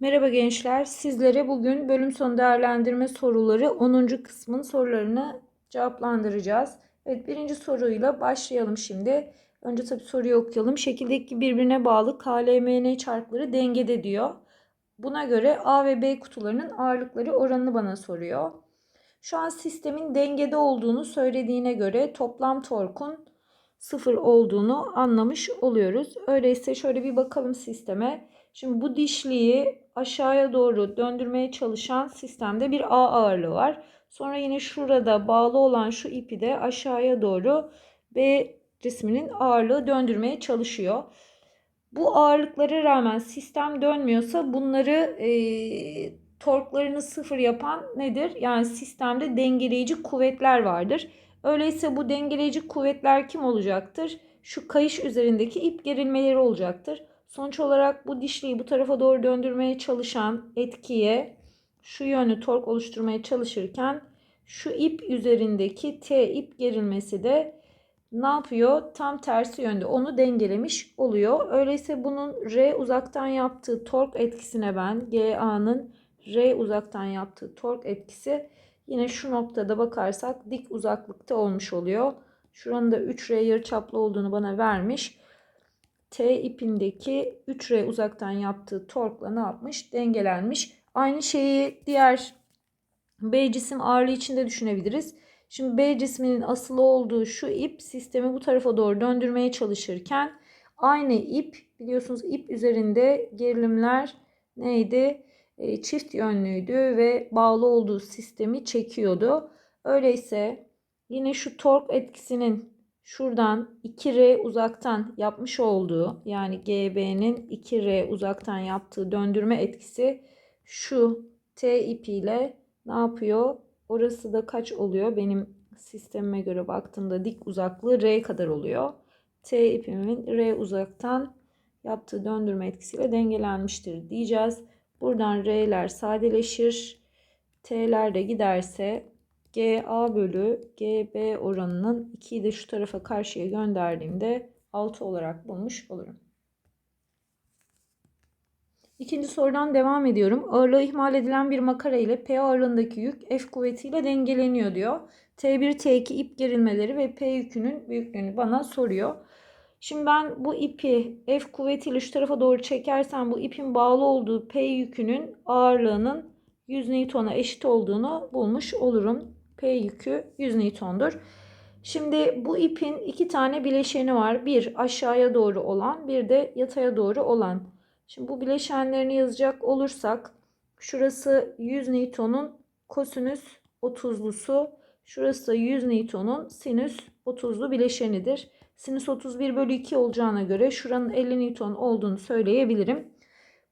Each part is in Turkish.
Merhaba gençler. Sizlere bugün bölüm sonu değerlendirme soruları 10. kısmın sorularını cevaplandıracağız. Evet birinci soruyla başlayalım şimdi. Önce tabii soruyu okuyalım. Şekildeki birbirine bağlı KLMN çarkları dengede diyor. Buna göre A ve B kutularının ağırlıkları oranını bana soruyor. Şu an sistemin dengede olduğunu söylediğine göre toplam torkun sıfır olduğunu anlamış oluyoruz. Öyleyse şöyle bir bakalım sisteme. Şimdi bu dişliyi aşağıya doğru döndürmeye çalışan sistemde bir A ağırlığı var. Sonra yine şurada bağlı olan şu ipi de aşağıya doğru B cisminin ağırlığı döndürmeye çalışıyor. Bu ağırlıklara rağmen sistem dönmüyorsa bunları e, torklarını sıfır yapan nedir? Yani sistemde dengeleyici kuvvetler vardır. Öyleyse bu dengeleyici kuvvetler kim olacaktır? Şu kayış üzerindeki ip gerilmeleri olacaktır. Sonuç olarak bu dişliyi bu tarafa doğru döndürmeye çalışan etkiye şu yönlü tork oluşturmaya çalışırken şu ip üzerindeki T ip gerilmesi de ne yapıyor? Tam tersi yönde onu dengelemiş oluyor. Öyleyse bunun R uzaktan yaptığı tork etkisine ben GA'nın R uzaktan yaptığı tork etkisi yine şu noktada bakarsak dik uzaklıkta olmuş oluyor. Şuranın da 3R yarıçaplı olduğunu bana vermiş. T ipindeki 3R uzaktan yaptığı torkla ne yapmış? Dengelenmiş. Aynı şeyi diğer B cisim ağırlığı için de düşünebiliriz. Şimdi B cisminin asılı olduğu şu ip sistemi bu tarafa doğru döndürmeye çalışırken aynı ip biliyorsunuz ip üzerinde gerilimler neydi? E, çift yönlüydü ve bağlı olduğu sistemi çekiyordu. Öyleyse yine şu tork etkisinin şuradan 2R uzaktan yapmış olduğu yani GB'nin 2R uzaktan yaptığı döndürme etkisi şu T ipiyle ne yapıyor? Orası da kaç oluyor? Benim sistemime göre baktığımda dik uzaklığı R kadar oluyor. T ipimin R uzaktan yaptığı döndürme etkisiyle dengelenmiştir diyeceğiz. Buradan R'ler sadeleşir. T'ler de giderse GA bölü GB oranının 2'yi de şu tarafa karşıya gönderdiğimde 6 olarak bulmuş olurum. İkinci sorudan devam ediyorum. Ağırlığı ihmal edilen bir makara ile P ağırlığındaki yük F kuvvetiyle dengeleniyor diyor. T1, T2 ip gerilmeleri ve P yükünün büyüklüğünü bana soruyor. Şimdi ben bu ipi F kuvvetiyle şu tarafa doğru çekersem bu ipin bağlı olduğu P yükünün ağırlığının 100 Newton'a eşit olduğunu bulmuş olurum. P yükü 100 Newton'dur. Şimdi bu ipin iki tane bileşeni var. Bir aşağıya doğru olan, bir de yataya doğru olan. Şimdi bu bileşenlerini yazacak olursak şurası 100 Newton'un kosinüs 30'lusu, şurası da 100 Newton'un sinüs 30'lu bileşenidir. Sinüs 31 bölü 2 olacağına göre şuranın 50 Newton olduğunu söyleyebilirim.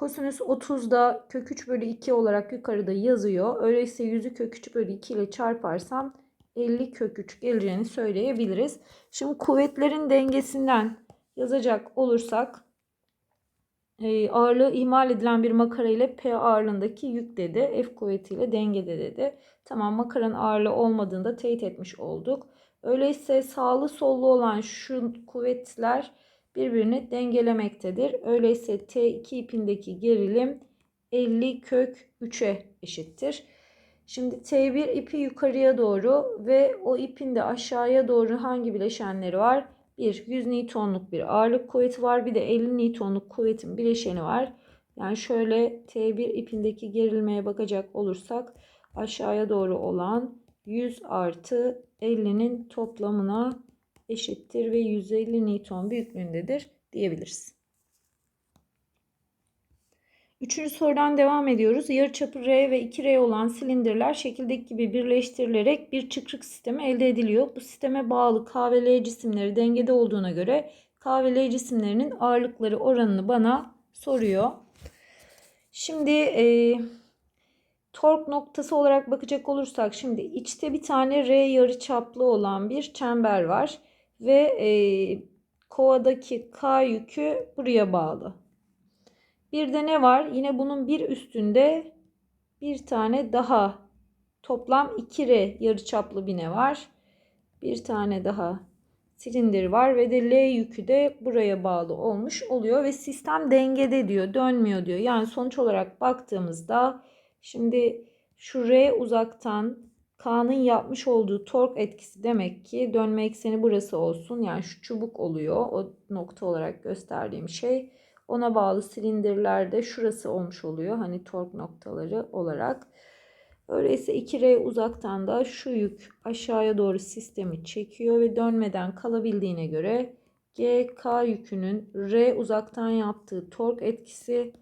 Kosinüs 30 da kök 3 bölü 2 olarak yukarıda yazıyor. Öyleyse 100'ü kök 3 bölü 2 ile çarparsam 50 kök 3 geleceğini söyleyebiliriz. Şimdi kuvvetlerin dengesinden yazacak olursak e, ağırlığı ihmal edilen bir makara ile P ağırlığındaki yük dedi. F kuvvetiyle dengede dedi. Tamam makaranın ağırlığı olmadığında teyit etmiş olduk. Öyleyse sağlı sollu olan şu kuvvetler birbirini dengelemektedir. Öyleyse T2 ipindeki gerilim 50 kök 3'e eşittir. Şimdi T1 ipi yukarıya doğru ve o ipin de aşağıya doğru hangi bileşenleri var? Bir 100 Newton'luk bir ağırlık kuvveti var. Bir de 50 Newton'luk kuvvetin bileşeni var. Yani şöyle T1 ipindeki gerilmeye bakacak olursak aşağıya doğru olan 100 artı 50'nin toplamına eşittir ve 150 Newton büyüklüğündedir diyebiliriz. Üçüncü sorudan devam ediyoruz. Yarıçapı R ve 2R olan silindirler şekildeki gibi birleştirilerek bir çıkrık sistemi elde ediliyor. Bu sisteme bağlı K ve L cisimleri dengede olduğuna göre K ve L cisimlerinin ağırlıkları oranını bana soruyor. Şimdi e, tork noktası olarak bakacak olursak şimdi içte bir tane R yarıçaplı olan bir çember var ve e, kovadaki K yükü buraya bağlı. Bir de ne var? Yine bunun bir üstünde bir tane daha toplam 2R yarıçaplı bir ne var? Bir tane daha silindir var ve de L yükü de buraya bağlı olmuş oluyor ve sistem dengede diyor, dönmüyor diyor. Yani sonuç olarak baktığımızda şimdi şu R uzaktan K'nın yapmış olduğu tork etkisi demek ki dönme ekseni burası olsun. Yani şu çubuk oluyor. O nokta olarak gösterdiğim şey. Ona bağlı silindirlerde şurası olmuş oluyor. Hani tork noktaları olarak. Öyleyse 2R uzaktan da şu yük aşağıya doğru sistemi çekiyor ve dönmeden kalabildiğine göre GK yükünün R uzaktan yaptığı tork etkisi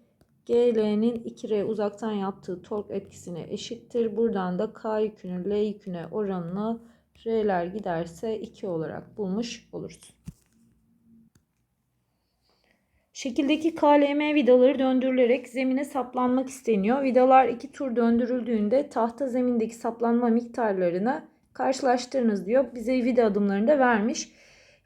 GL'nin 2R uzaktan yaptığı tork etkisine eşittir. Buradan da K yükünün L yüküne oranını R'ler giderse 2 olarak bulmuş oluruz. Şekildeki KLM vidaları döndürülerek zemine saplanmak isteniyor. Vidalar iki tur döndürüldüğünde tahta zemindeki saplanma miktarlarını karşılaştırınız diyor. Bize vida adımlarını da vermiş.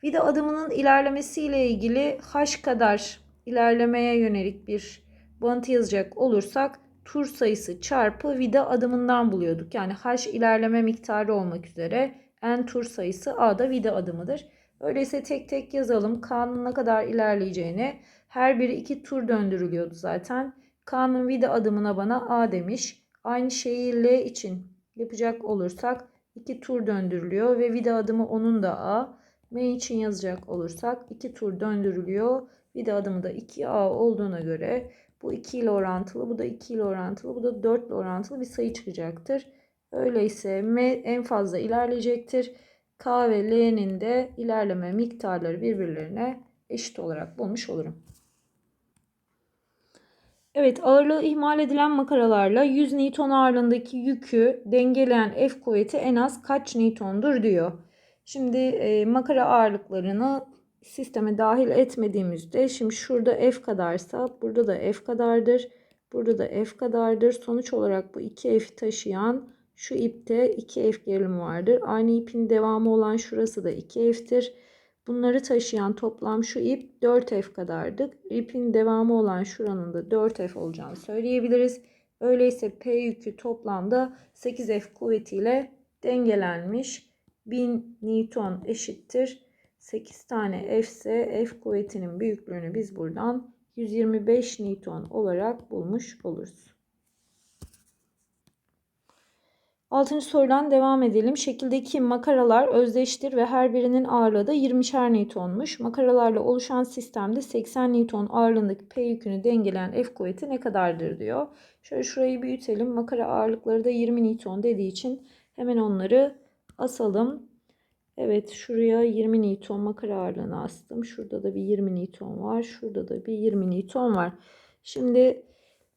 Vida adımının ilerlemesiyle ilgili h kadar ilerlemeye yönelik bir bağıntı yazacak olursak tur sayısı çarpı vida adımından buluyorduk. Yani h ilerleme miktarı olmak üzere n tur sayısı a da vida adımıdır. Öyleyse tek tek yazalım. K'nın ne kadar ilerleyeceğini. Her biri iki tur döndürülüyordu zaten. K'nın vida adımına bana A demiş. Aynı şeyi L için yapacak olursak iki tur döndürülüyor ve vida adımı onun da A. M için yazacak olursak iki tur döndürülüyor. Vida adımı da 2A olduğuna göre bu 2 ile orantılı, bu da 2 ile orantılı, bu da 4 ile orantılı bir sayı çıkacaktır. Öyleyse M en fazla ilerleyecektir. K ve L'nin de ilerleme miktarları birbirlerine eşit olarak bulmuş olurum. Evet ağırlığı ihmal edilen makaralarla 100 Newton ağırlığındaki yükü dengeleyen F kuvveti en az kaç Newton'dur diyor. Şimdi e, makara ağırlıklarını sisteme dahil etmediğimizde şimdi şurada F kadarsa burada da F kadardır. Burada da F kadardır. Sonuç olarak bu iki F'i taşıyan şu ipte 2F gerilimi vardır. Aynı ipin devamı olan şurası da 2F'tir. Bunları taşıyan toplam şu ip 4F kadardı. İpin devamı olan şuranın da 4F olacağını söyleyebiliriz. Öyleyse P yükü toplamda 8F kuvvetiyle dengelenmiş. 1000 Newton eşittir. 8 tane F ise F kuvvetinin büyüklüğünü biz buradan 125 Newton olarak bulmuş oluruz. Altıncı sorudan devam edelim. Şekildeki makaralar özdeştir ve her birinin ağırlığı da 20'şer Newton'muş. Makaralarla oluşan sistemde 80 Newton ağırlığındaki P yükünü dengeleyen F kuvveti ne kadardır diyor. Şöyle şurayı büyütelim. Makara ağırlıkları da 20 Newton dediği için hemen onları asalım. Evet şuraya 20 Newton makara ağırlığını astım. Şurada da bir 20 Newton var. Şurada da bir 20 Newton var. Şimdi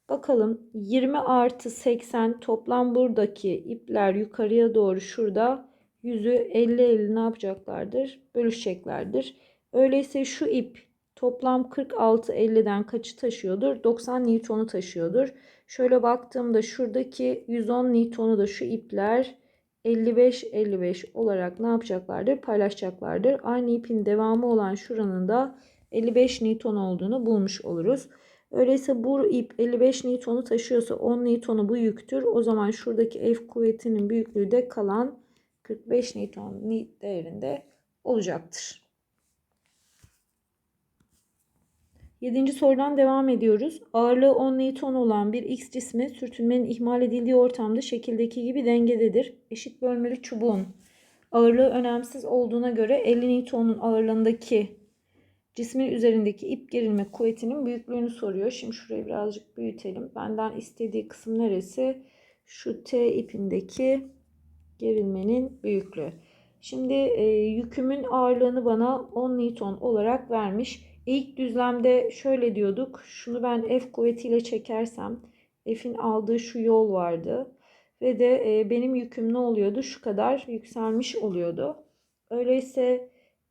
Bakalım 20 artı 80 toplam buradaki ipler yukarıya doğru şurada yüzü 50-50 ne yapacaklardır? Bölüşeceklerdir. Öyleyse şu ip toplam 46-50'den kaçı taşıyordur? 90 Newton'u taşıyordur. Şöyle baktığımda şuradaki 110 Newton'u da şu ipler 55-55 olarak ne yapacaklardır? Paylaşacaklardır. Aynı ipin devamı olan şuranın da 55 Newton olduğunu bulmuş oluruz. Öyleyse bu ip 55 Newton'u taşıyorsa 10 Newton'u bu yüktür. O zaman şuradaki F kuvvetinin büyüklüğü de kalan 45 Newton değerinde olacaktır. Yedinci sorudan devam ediyoruz. Ağırlığı 10 Newton olan bir X cismi sürtünmenin ihmal edildiği ortamda şekildeki gibi dengededir. Eşit bölmeli çubuğun ağırlığı önemsiz olduğuna göre 50 Newton'un ağırlığındaki cismin üzerindeki ip gerilme kuvvetinin büyüklüğünü soruyor. Şimdi şurayı birazcık büyütelim. Benden istediği kısım neresi? Şu T ipindeki gerilmenin büyüklüğü. Şimdi e, yükümün ağırlığını bana 10 Newton olarak vermiş. İlk düzlemde şöyle diyorduk. Şunu ben F kuvvetiyle çekersem F'in aldığı şu yol vardı. Ve de e, benim yüküm ne oluyordu? Şu kadar yükselmiş oluyordu. Öyleyse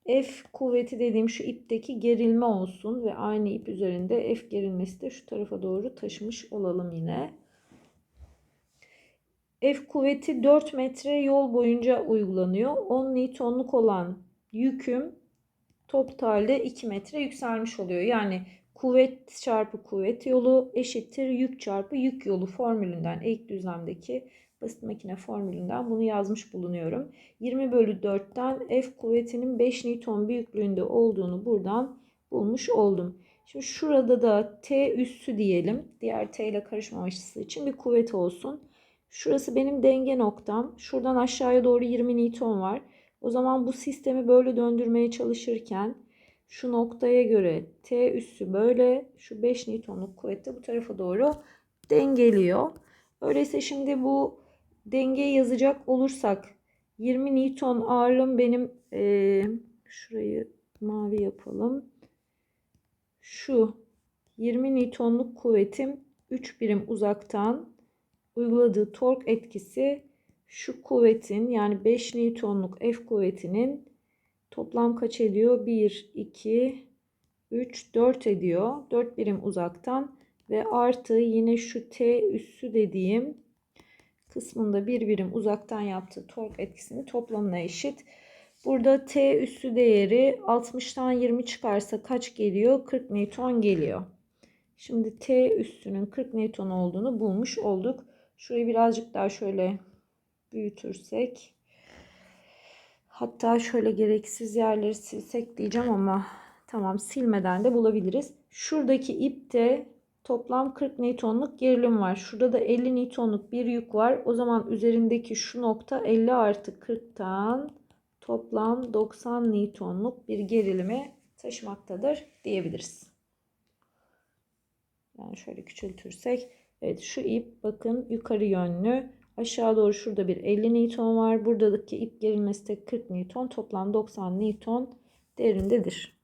F kuvveti dediğim şu ipteki gerilme olsun ve aynı ip üzerinde F gerilmesi de şu tarafa doğru taşımış olalım yine. F kuvveti 4 metre yol boyunca uygulanıyor. 10 Newton'luk olan yüküm totalde 2 metre yükselmiş oluyor. Yani kuvvet çarpı kuvvet yolu eşittir yük çarpı yük yolu formülünden ilk düzlemdeki basit makine formülünden bunu yazmış bulunuyorum. 20 bölü 4'ten F kuvvetinin 5 Newton büyüklüğünde olduğunu buradan bulmuş oldum. Şimdi şurada da T üssü diyelim. Diğer T ile karışmaması için bir kuvvet olsun. Şurası benim denge noktam. Şuradan aşağıya doğru 20 Newton var. O zaman bu sistemi böyle döndürmeye çalışırken şu noktaya göre T üssü böyle şu 5 Newton'luk kuvvette bu tarafa doğru dengeliyor. Öyleyse şimdi bu dengeyi yazacak olursak 20 Newton ağırlığım benim e, şurayı mavi yapalım. Şu 20 Newton'luk kuvvetim 3 birim uzaktan uyguladığı tork etkisi şu kuvvetin yani 5 Newton'luk F kuvvetinin toplam kaç ediyor? 1, 2, 3, 4 ediyor. 4 birim uzaktan ve artı yine şu T üssü dediğim kısmında bir birim uzaktan yaptığı tork etkisini toplamına eşit. Burada T üssü değeri 60'tan 20 çıkarsa kaç geliyor? 40 Newton geliyor. Şimdi T üssünün 40 Newton olduğunu bulmuş olduk. Şurayı birazcık daha şöyle büyütürsek. Hatta şöyle gereksiz yerleri silsek diyeceğim ama tamam silmeden de bulabiliriz. Şuradaki ipte toplam 40 Newton'luk gerilim var. Şurada da 50 Newton'luk bir yük var. O zaman üzerindeki şu nokta 50 artı 40'tan toplam 90 Newton'luk bir gerilimi taşımaktadır diyebiliriz. Yani şöyle küçültürsek. Evet şu ip bakın yukarı yönlü. Aşağı doğru şurada bir 50 Newton var. Buradaki ip gerilmesi de 40 Newton. Toplam 90 Newton derindedir.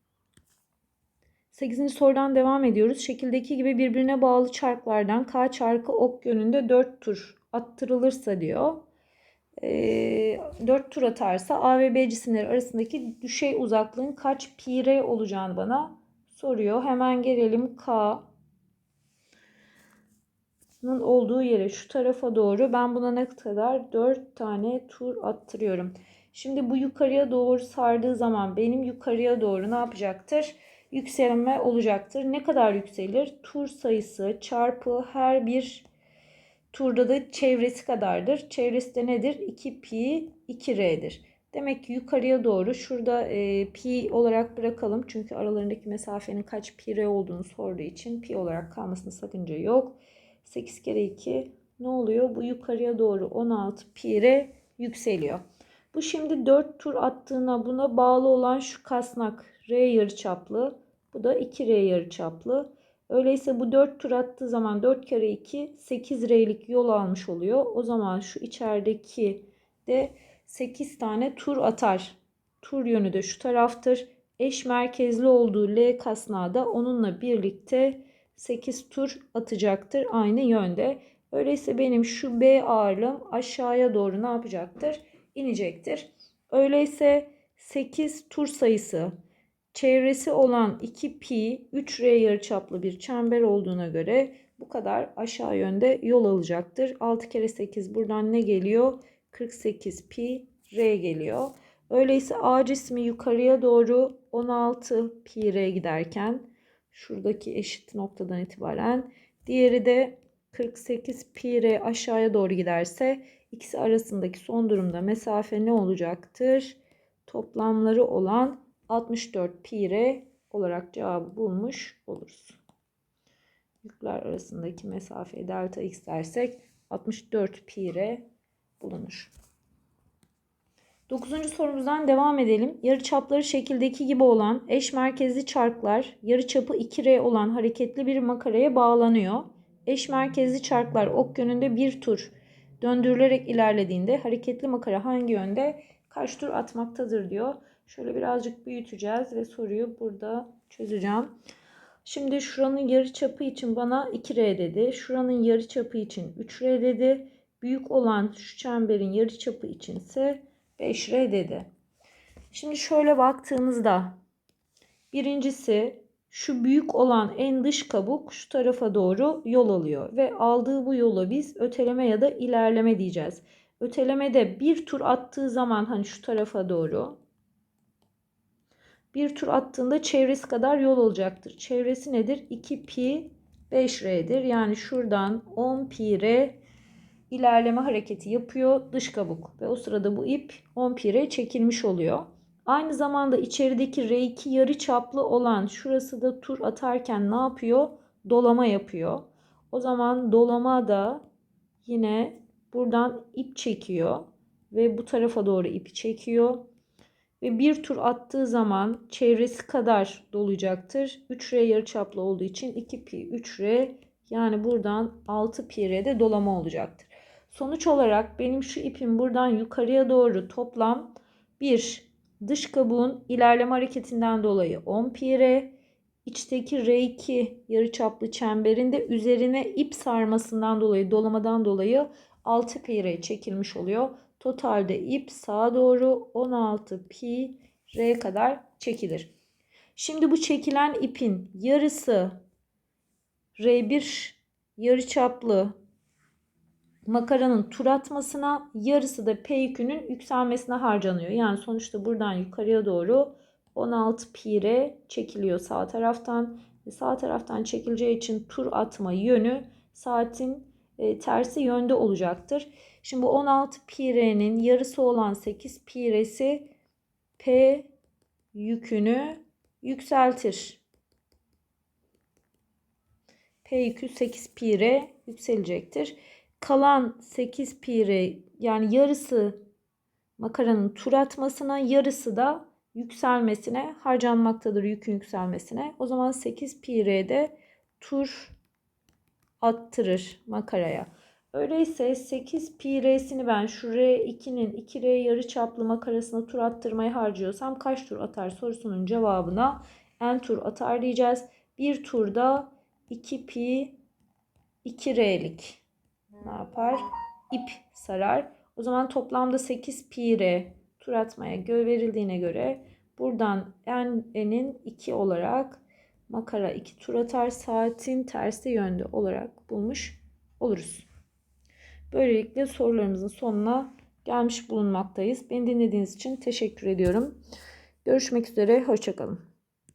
8. sorudan devam ediyoruz. Şekildeki gibi birbirine bağlı çarklardan K çarkı ok yönünde 4 tur attırılırsa diyor. E, 4 tur atarsa A ve B cisimleri arasındaki düşey uzaklığın kaç pi olacağını bana soruyor. Hemen gelelim K olduğu yere şu tarafa doğru ben buna ne kadar 4 tane tur attırıyorum. Şimdi bu yukarıya doğru sardığı zaman benim yukarıya doğru ne yapacaktır? Yükselme olacaktır. Ne kadar yükselir? Tur sayısı çarpı her bir turda da çevresi kadardır. Çevresi de nedir? 2 pi 2 r'dir. Demek ki yukarıya doğru şurada e, pi olarak bırakalım. Çünkü aralarındaki mesafenin kaç pi r olduğunu sorduğu için pi olarak kalmasına sakınca yok. 8 kere 2 ne oluyor? Bu yukarıya doğru 16 pire yükseliyor. Bu şimdi 4 tur attığına buna bağlı olan şu kasnak R yarıçaplı. Bu da 2R yarıçaplı. Öyleyse bu 4 tur attığı zaman 4 kere 2 8 R'lik yol almış oluyor. O zaman şu içerideki de 8 tane tur atar. Tur yönü de şu taraftır. Eş merkezli olduğu L kasnağı da onunla birlikte 8 tur atacaktır aynı yönde. Öyleyse benim şu B ağırlığım aşağıya doğru ne yapacaktır? İnecektir. Öyleyse 8 tur sayısı çevresi olan 2 pi 3 r yarıçaplı bir çember olduğuna göre bu kadar aşağı yönde yol alacaktır. 6 kere 8 buradan ne geliyor? 48 pi r geliyor. Öyleyse A cismi yukarıya doğru 16 pi r giderken Şuradaki eşit noktadan itibaren. Diğeri de 48 pi aşağıya doğru giderse ikisi arasındaki son durumda mesafe ne olacaktır? Toplamları olan 64 pi olarak cevabı bulmuş oluruz. Yükler arasındaki mesafeyi delta x dersek 64 pi bulunur. Dokuzuncu sorumuzdan devam edelim. Yarıçapları şekildeki gibi olan eş merkezli çarklar yarıçapı 2R olan hareketli bir makaraya bağlanıyor. Eş merkezli çarklar ok yönünde bir tur döndürülerek ilerlediğinde hareketli makara hangi yönde kaç tur atmaktadır diyor. Şöyle birazcık büyüteceğiz ve soruyu burada çözeceğim. Şimdi şuranın yarıçapı için bana 2R dedi. Şuranın yarıçapı için 3R dedi. Büyük olan şu çemberin yarıçapı için ise 5R dedi. Şimdi şöyle baktığımızda birincisi şu büyük olan en dış kabuk şu tarafa doğru yol alıyor ve aldığı bu yola biz öteleme ya da ilerleme diyeceğiz. Ötelemede bir tur attığı zaman hani şu tarafa doğru bir tur attığında çevresi kadar yol olacaktır. Çevresi nedir? 2 pi 5 r'dir. Yani şuradan 10 pi r ilerleme hareketi yapıyor dış kabuk ve o sırada bu ip 10 pire çekilmiş oluyor. Aynı zamanda içerideki R2 yarı çaplı olan şurası da tur atarken ne yapıyor? Dolama yapıyor. O zaman dolama da yine buradan ip çekiyor ve bu tarafa doğru ipi çekiyor. Ve bir tur attığı zaman çevresi kadar dolacaktır. 3R yarıçaplı olduğu için 2 pi 3R yani buradan 6 pi de dolama olacaktır. Sonuç olarak benim şu ipim buradan yukarıya doğru toplam 1 dış kabuğun ilerleme hareketinden dolayı 10 pi içteki R2 yarıçaplı çemberinde üzerine ip sarmasından dolayı dolamadan dolayı 6 pi çekilmiş oluyor. Totalde ip sağa doğru 16 pi r kadar çekilir. Şimdi bu çekilen ipin yarısı R1 yarıçaplı makaranın tur atmasına, yarısı da P yükünün yükselmesine harcanıyor. Yani sonuçta buradan yukarıya doğru 16 pi r çekiliyor sağ taraftan. Ve sağ taraftan çekileceği için tur atma yönü saatin e, tersi yönde olacaktır. Şimdi bu 16 pi r'nin yarısı olan 8 pi r'si P yükünü yükseltir. P yükü 8 pi r yükselecektir. Kalan 8 pi r yani yarısı makaranın tur atmasına yarısı da yükselmesine harcanmaktadır yükün yükselmesine. O zaman 8 pi r'de tur attırır makaraya. Öyleyse 8 pi r'sini ben şu r2'nin 2r yarı çaplı makarasına tur attırmaya harcıyorsam kaç tur atar sorusunun cevabına n tur atar diyeceğiz. Bir turda 2 pi 2r'lik ne yapar? İp sarar. O zaman toplamda 8 pi tur atmaya verildiğine göre buradan n'nin 2 olarak makara 2 tur atar saatin tersi yönde olarak bulmuş oluruz. Böylelikle sorularımızın sonuna gelmiş bulunmaktayız. Beni dinlediğiniz için teşekkür ediyorum. Görüşmek üzere, hoşçakalın.